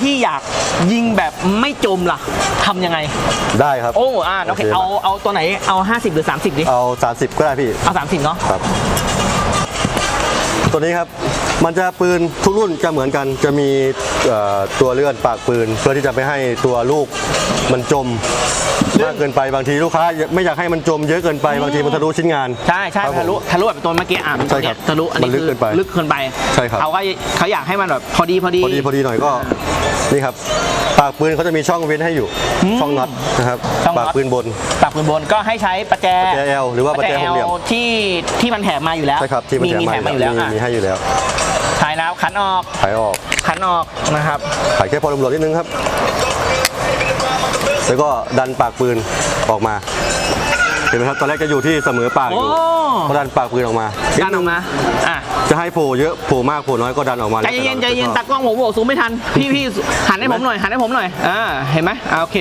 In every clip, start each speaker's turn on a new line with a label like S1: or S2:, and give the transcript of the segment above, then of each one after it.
S1: พี่อยากยิงแบบไม่จมล่ะทำยังไง
S2: ได้ครับ
S1: โอ้อ่าโอเค
S2: โอเค
S1: เอาเอาตัวไหนเอา 50 หรือ 30ดิ
S2: เอา 30 ก็ได้พี่
S1: เอา 30 เนาะ
S2: ครับ ตัวนี้ครับมันจะปืนทุกรุ่นจะเหมือนกันจะมีเอ่อตัวเลื่อนปากปืน เพื่อที่จะไม่ให้ตัวลูกมันจม มากเกินไปบางทีลูกค้าไม่อยากให้มันจมเยอะเกินไปบางทีมันทะลุชิ้นงาน
S1: ใช่ใช่
S2: ครับผม
S1: ทะลุทะลุแบบตัวเมื่อกี้อ่าน
S2: ใช่ครับ
S1: ทะลุอันนี้
S2: มันลึก
S1: คือ
S2: เกินไป
S1: ลึกเกินไป
S2: ใช่ครับ
S1: เขาก็เขาอยากให้มันแบบพอดีพอดี
S2: พอดีพอดีหน่อยก็นี่ครับปากปืนเขาจะมีช่องเว้นให้อยู่ช่องน็อตนะครับ
S1: ช่องน็อต
S2: ปากปืนบน
S1: ปากปืนบนก็ให้ใช้ประแจ
S2: ประแจ L หรือว่าประแจหกเหลี่ยม
S1: L ที่ที่มันแถมมาอยู่แล้ว
S2: ใช่ครับที่มัน
S1: มี
S2: แถม
S1: มีแถมมาอยู่แล้ว
S2: มี
S1: อะ
S2: มีให้อยู่แล้ว
S1: ใช่แล้วขันออก
S2: ขายออก
S1: ขันออกนะครับ
S2: ขายแค่พอหลวมๆนิดนึงครับ แล้วก็ดันปากปืนออกมา เห็นไหมครับตอนแรกจะอยู่ที่เสมอปากอยู่
S1: โอ้
S2: ก็ดันปากปืนออกมา
S1: ดันออกมาอะ
S2: จะให้โผล่เยอะโผล่มากโผล่น้อยก็ดันออกมา
S1: ใจเย็นใจเย็นตากล้องผมโบกซูมไม่ทัน พี่พี่หันให้ผมหน่อยหันให้ผมหน่อยอ่าเห็นไหมอ่าโอเค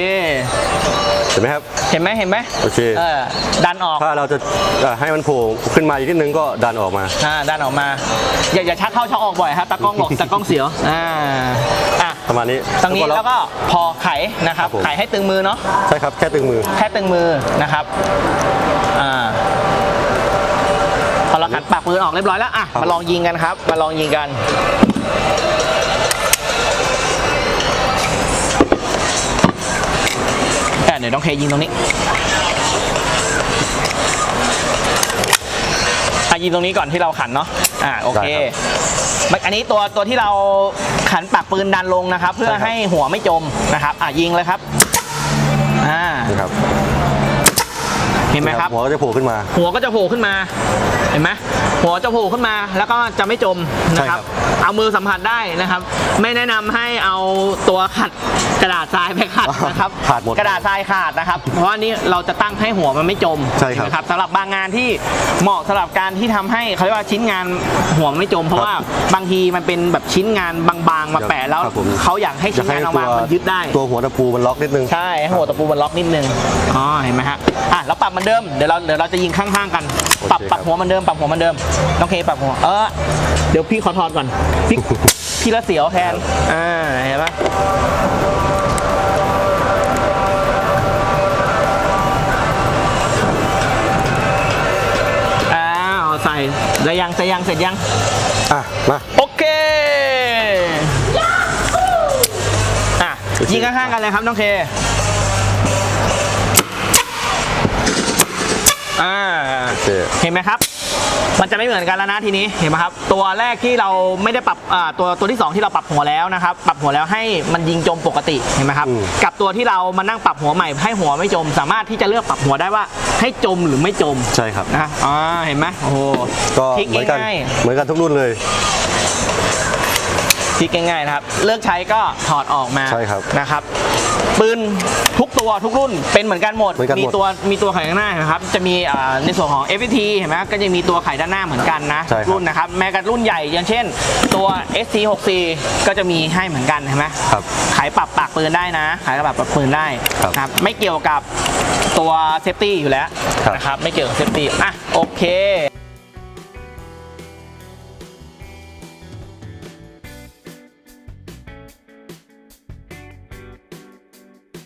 S2: เห็นไหมครับ
S1: เห็นไหมเห็นไหม
S2: โอเค
S1: เออดันออก
S2: ถ้าเราจะเอ่อให้มันโผล่ขึ้นมาอีกนิดนึงก็ดันออกมา
S1: อ่าดันออกมา อย่าอย่าชักเข้าชักออกบ่อยครับตากล้องบอกตากล้องเสียวอ่าอะ
S2: ประมาณนี้
S1: ตรงนี้แล้วก็พอไขนะครับ
S2: ครับผม
S1: ไขให้ตึงมือเนาะ
S2: ใช่ครับแค่ตึงมือ
S1: แค่ตึงมือนะครับ อ่า พอเราขันปากปืนออกเรียบร้อยแล้ว อะ
S2: ครับ
S1: มาลองยิงกันครับ มาลองยิงกัน ดี๋ยวน้องเคยิงตรงนี้อะยิงตรงนี้ก่อนที่เราขันเนาะ อ่าโอเค
S2: ได้ครับ
S1: อันนี้ตัวตัวที่เราขันปากปืนดันลงนะครับ เพื่อ
S2: ใช่ครับ
S1: ให้หัวไม่จมนะครับ อะยิงเลยครับ อ่า
S2: นี่ครับ
S1: เห็นไหมครับ
S2: หัวก็จะโผล่ขึ้นมา
S1: หัวก็จะโผล่ขึ้นมา เห็นไหมหัวจะโผล่ขึ้นมาแล้วก็จะไม่จมนะครับ
S2: ใช่ครับ
S1: เอามือสัมผัสได้นะครับ ไม่แนะนำให้เอาตัวขัดกระดาษทรายไปขัดนะครับ
S2: ขาดหมด
S1: กระดาษทรายขาดนะครับ เพราะอันนี้เราจะตั้งให้หัวมันไม่จม
S2: ใช่ครับ
S1: นะครับสำหรับบางงานที่เหมาะสำหรับการที่ทำให้เขาเรียกว่าชิ้นงานหัวมันไม่จม เพราะว่าบางทีมันเป็นแบบชิ้นงานบางๆมาแปะแล้ว
S2: ครับผม
S1: เขาอยากให้ชิ้นงานบางๆมันยึดได้
S2: ตัวหัวตะปูมันล็อกนิดนึง
S1: ใช่ให้หัวตะปูมันล็อกนิดนึงอ๋อเห็นไหมฮะอะแล้วปรับเหมันเดิมเดี๋ยวเราเดี๋ยวเราจะยิงข้างๆกัน ปรับ
S2: โอเค
S1: ปรับ
S2: ครับ
S1: หัวเหมันเดิมปรับหัวเหมันเดิมน้องเคปรับหัวเออเดี๋ยวพี่ขอถอดก่อนพี่พี่ละเสียวแทน อ่า เห็นปะอ้าว ใส่ได้ยังใส่ยัง เสร็จยัง
S2: อะ มา
S1: โอเค อะ ยิงข้างๆกันเลยครับ น้องเค อ่า
S2: โอเค
S1: เห็นไหมครับ มันจะไม่เหมือนกันแล้วนะทีนี้เห็นไหมครับ ตัวแรกที่เราไม่ได้ปรับอ่าตัวตัวที่สองที่เราปรับหัวแล้วนะครับ ปรับหัวแล้วให้มันยิงจมปกติเห็นไหมครับ
S2: อืม
S1: กับตัวที่เรามานั่งปรับหัวใหม่ให้หัวไม่จม สามารถที่จะเลือกปรับหัวได้ว่าให้จมหรือไม่จม
S2: ใช่ครับ
S1: นะอ่าเห็นไหมโอ้โห
S2: ก็
S1: พลิก
S2: เหมือนกัน
S1: ง่ายๆ
S2: เหมือนกันทุกรุ่นเลย
S1: พลิกง่ายๆนะครับ เลิกใช้ก็ถอดออกมา
S2: ใช่ครับ
S1: นะครับ ปืนทุกตัวทุกรุ่นเป็นเหมือนกันหมด
S2: เหมือนกันหมด
S1: มีตัวมีตัวไขข้างหน้านะครับ จะมีอ่าในส่วนของ FPT เห็นไหมก็จะมีตัวไขด้านหน้าเหมือนกันนะ
S2: ใช่ครับ
S1: รุ่นนะครับ แม้กระทั่งรุ่นใหญ่อย่างเช่น ตัว ST64 ก็จะมีให้เหมือนกันเห็นไหม
S2: ครับ
S1: ขายปรับปากปืนได้นะขายปรับปากปืนได้
S2: ครับ
S1: นะครับไม่เกี่ยวกับตัวเซฟตี้อยู่แล้ว
S2: ครับ
S1: นะครับไม่เกี่ยวกับเซฟตี้อะโอเค